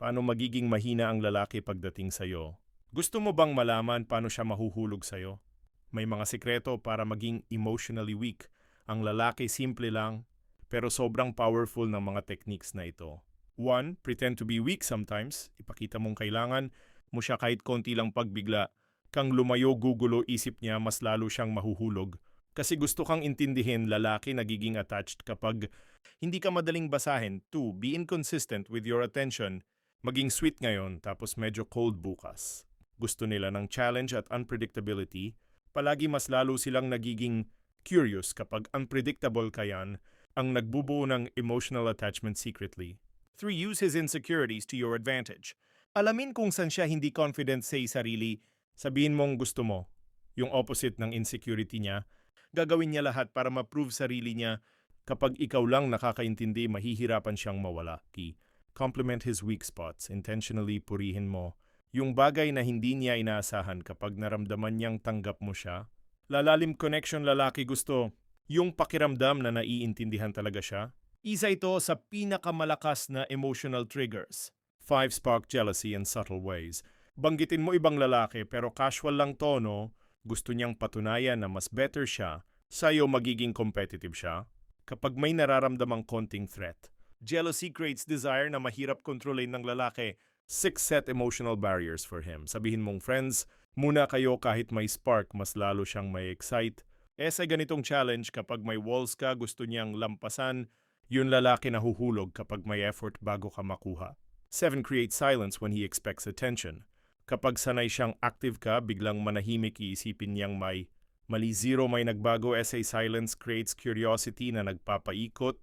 Paano magiging mahina ang lalaki pagdating sa'yo? Gusto mo bang malaman paano siya mahuhulog sa'yo? May mga sikreto para maging emotionally weak. Ang lalaki simple lang, pero sobrang powerful ng mga techniques na ito. One, pretend to be weak sometimes. Ipakita mong kailangan mo siya kahit konti lang pagbigla. Kang lumayo gugulo isip niya, mas lalo siyang mahuhulog. Kasi gusto kang intindihin lalaki nagiging attached kapag hindi ka madaling basahin. Two, be inconsistent with your attention. Maging sweet ngayon tapos medyo cold bukas. Gusto nila ng challenge at unpredictability. Palagi mas lalo silang nagiging curious kapag unpredictable ka yan ang nagbubuo ng emotional attachment secretly. Three, use his insecurities to your advantage. Alamin kung saan siya hindi confident sa sarili, sabihin mong gusto mo. Yung opposite ng insecurity niya, gagawin niya lahat para ma-prove sarili niya. Kapag ikaw lang nakakaintindi, mahihirapan siyang mawala. Key. Compliment his weak spots. Intentionally purihin mo. Yung bagay na hindi niya inaasahan kapag naramdaman niyang tanggap mo siya. Lalalim connection lalaki gusto. Yung pakiramdam na naiintindihan talaga siya. Isa ito sa pinakamalakas na emotional triggers. Five spark jealousy in subtle ways. Banggitin mo ibang lalaki pero casual lang tono, gusto niyang patunayan na mas better siya, sa'yo magiging competitive siya. Kapag may nararamdamang konting threat. Jealousy creates desire na mahirap kontrolin ng lalaki. Six set emotional barriers for him. Sabihin mong friends, muna kayo kahit may spark, mas lalo siyang may excite. Eh sa ganitong challenge, kapag may walls ka, gusto niyang lampasan, yun lalaki nahuhulog kapag may effort bago ka makuha. 7. Create silence when he expects attention. Kapag sanay siyang active ka, biglang manahimik iisipin niyang may mali zero may nagbago. SA silence creates curiosity na nagpapaikot.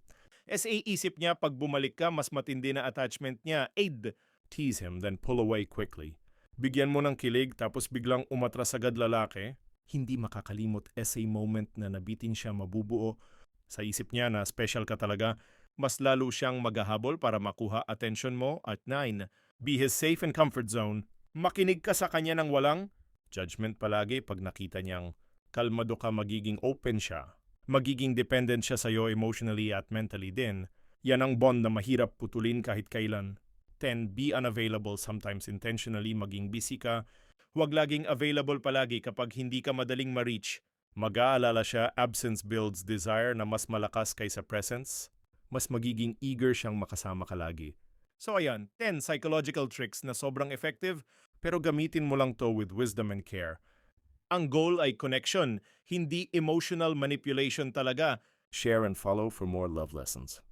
SA isip niya pag bumalik ka, mas matindi na attachment niya. Aid. Tease him, then pull away quickly. Bigyan mo ng kilig tapos biglang umatras agad lalaki. Hindi makakalimot SA moment na nabitin siya mabubuo. Sa isip niya na special ka talaga, mas lalo siyang maghahabol para makuha attention mo. At 9. Be his safe and comfort zone. Makinig ka sa kanya ng walang judgment palagi pag nakita niyang kalmado ka magiging open siya. Magiging dependent siya sa'yo emotionally at mentally din. Yan ang bond na mahirap putulin kahit kailan. 10. Be unavailable sometimes intentionally maging busy ka. Huwag laging available palagi kapag hindi ka madaling ma-reach. Mag-aalala siya, absence builds desire na mas malakas kaysa presence. Mas magiging eager siyang makasama ka lagi. So ayan, 10 psychological tricks na sobrang effective pero gamitin mo lang to with wisdom and care. Ang goal ay connection, hindi emotional manipulation talaga. Share and follow for more love lessons.